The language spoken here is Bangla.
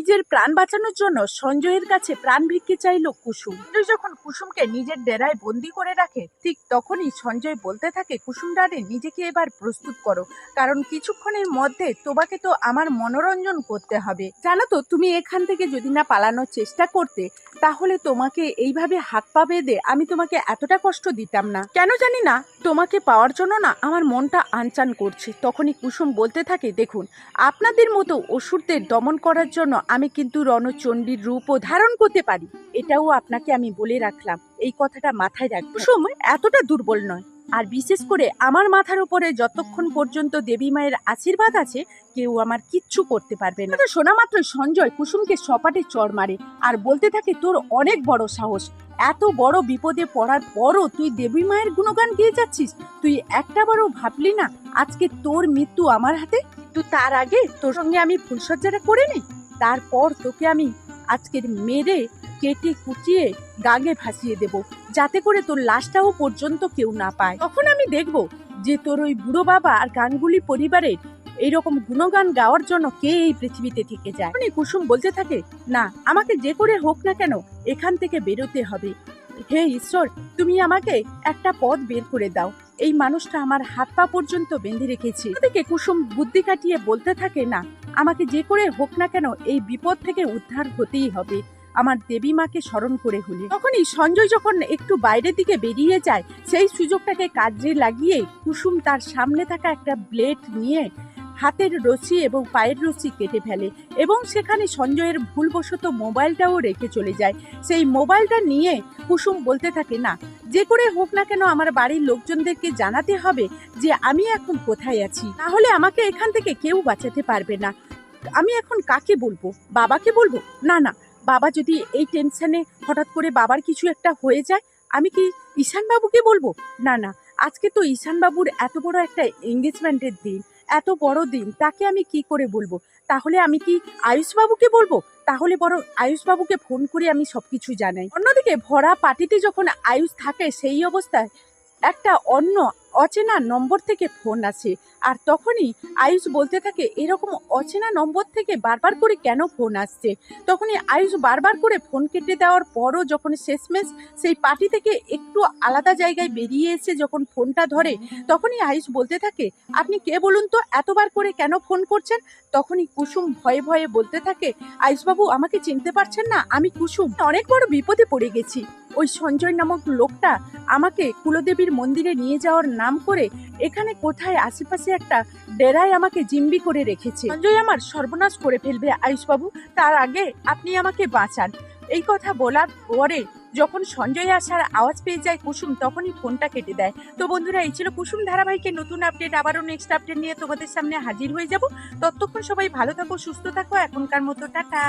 নিজের প্রাণ বাঁচানোর জন্য সঞ্জয়ের কাছে প্রাণ ভিক্ষে চাইল কুসুম। যখন কুসুমকে নিজের ডেরায় বন্দি করে রাখে, ঠিক তখনই সঞ্জয় বলতে থাকে, কুসুম রানী, নিজেকে এবার প্রস্তুত করো, কারণ কিছুক্ষণের মধ্যে তোমাকে তো আমার মনোরঞ্জন করতে হবে। জানো তো, তুমি এখান থেকে যদি না পালানোর চেষ্টা করতে, তাহলে তোমাকে এইভাবে হাত পা বেঁধে আমি তোমাকে এতটা কষ্ট দিতাম না। কেন জানি না তোমাকে পাওয়ার জন্য না আমার মনটা আনচান করছে। তখনই কুসুম বলতে থাকে, দেখুন, আপনাদের মতো অসুরদের দমন করার জন্য আমি কিন্তু রণচণ্ডীর রূপও ধারণ করতে পারি। এটাও আপনাকে আমি বলে রাখলাম। এই কথাটা মাথায় রাখ কুসুম এতটা দুর্বল নয়। আর বিশেষ করে আমার মাথার উপরে যতক্ষণ পর্যন্ত দেবী মায়ের আশীর্বাদ আছে, কেউ আমার কিচ্ছু করতে পারবে না। শোনা মাত্র সঞ্জয় কুসুমকে সপাটে চড় মারে আর বলতে থাকে, তোর অনেক বড় সাহস। এত বড় বিপদে পড়ার পরও তুই দেবী মায়ের গুণগান গেয়ে যাচ্ছিস? তুই একটা বারও ভাবলি না, আজকে তোর মৃত্যু আমার হাতে? তুই তার আগে তোর সঙ্গে আমি ফুলসজ্জাটা করে নিই? তারপর তোকে আমি আজকের মেরে কেটে কুচিয়ে গাঙে ভাসিয়ে দেব, যাতে করে তোর লাশটাও পর্যন্ত কেউ না পায়। তখন আমি দেখব যে তোর ওই বুড়ো বাবা আর গাঙ্গুলি পরিবারের এইরকম গুণগান গাওয়ার জন্য কে এই পৃথিবীতে থেকে যায়। তখনই কুসুম বলতে থাকে, না, আমাকে যে করে হোক না কেন, এখান থেকে বেরোতে হবে। হে ঈশ্বর, তুমি আমাকে একটা পথ বের করে দাও। এই মানুষটা আমার হাত পা পর্যন্ত বেঁধে রেখেছে। থেকে কুসুম বুদ্ধি কাটিয়ে বলতে থাকে, না, আমাকে যে করে হোক না কেন, এই বিপদ থেকে উদ্ধার হতেই হবে। আমার দেবী মাকে স্মরণ করে হলে। তখনই সঞ্জয় যখন একটু বাইরের দিকে বেরিয়ে যায়, সেই সুযোগটাকে কাজে লাগিয়ে কুসুম তার সামনে থাকা একটা ব্লেড নিয়ে হাতের রশি এবং পায়ের রশি কেটে ফেলে এবং সেখানে সঞ্জয়ের ভুলবশত মোবাইলটাও রেখে চলে যায়। সেই মোবাইলটা নিয়ে কুসুম বলতে থাকে, না, যে করে হোক না কেন আমার বাড়ির লোকজনদেরকে জানাতে হবে যে আমি এখন কোথায় আছি। তাহলে আমাকে এখান থেকে কেউ বাঁচাতে পারবে না। আমি এখন কাকে বলব? বাবাকে বলব? না না বাবা যদি এই টেনশানে হঠাৎ করে বাবার কিছু একটা হয়ে যায়, আমি কি ঈশান বাবুকে বলব? না না, আজকে তো ঈশান বাবুর এত বড় একটা এঙ্গেজমেন্টের দিন, এত বড় দিন, তাকে আমি কি করে বলব? তাহলে আমি কি আয়ুষ বাবুকে বলব? তাহলে বরং আয়ুষ বাবুকে ফোন করে আমি সব কিছু জানাই। অন্যদিকে ভরা পার্টিতে যখন আয়ুষ থাকে, সেই অবস্থায় একটা অন্য অচেনা নম্বর থেকে ফোন আসে, আর তখনই আয়ুষ বলতে থাকে, এরকম অচেনা নম্বর থেকে বারবার করে কেন ফোন আসছে? তখনই আয়ুষ বারবার করে ফোন কেটে দেওয়ার পরও যখন শেষমেশ সেই পার্টি থেকে একটু আলাদা জায়গায় বেরিয়ে এসে যখন ফোনটা ধরে, তখনই আয়ুষ বলতে থাকে, আপনি কে বলুন তো, এতবার করে কেন ফোন করছেন? তখনই কুসুম ভয়ে ভয়ে বলতে থাকে, আয়ুষবাবু, আমাকে চিনতে পারছেন না, আমি কুসুম। অনেক বড় বিপদে পড়ে গেছি। ওই সঞ্জয় নামক লোকটা আমাকে কুলদেবীর মন্দিরে নিয়ে যাওয়ার নাম করে এখানে কোথায় আশেপাশে একটা ডেরায় আমাকে জিম্বি করে রেখেছে। সঞ্জয় আমার সর্বনাশ করে ফেলবে আয়ুষবাবু, তার আগে আপনি আমাকে বাঁচান। এই কথা বলার পরে যখন সঞ্জয় আসার আওয়াজ পেয়ে যায় কুসুম, তখনই ফোনটা কেটে দেয়। তো বন্ধুরা, এই ছিল কুসুম ধারাবাহিকের নতুন আপডেট। আবারও নেক্সট আপডেট নিয়ে তোমাদের সামনে হাজির হয়ে যাব। ততক্ষণ সবাই ভালো থাকো, সুস্থ থাকো। এখনকার মতো, টাটা।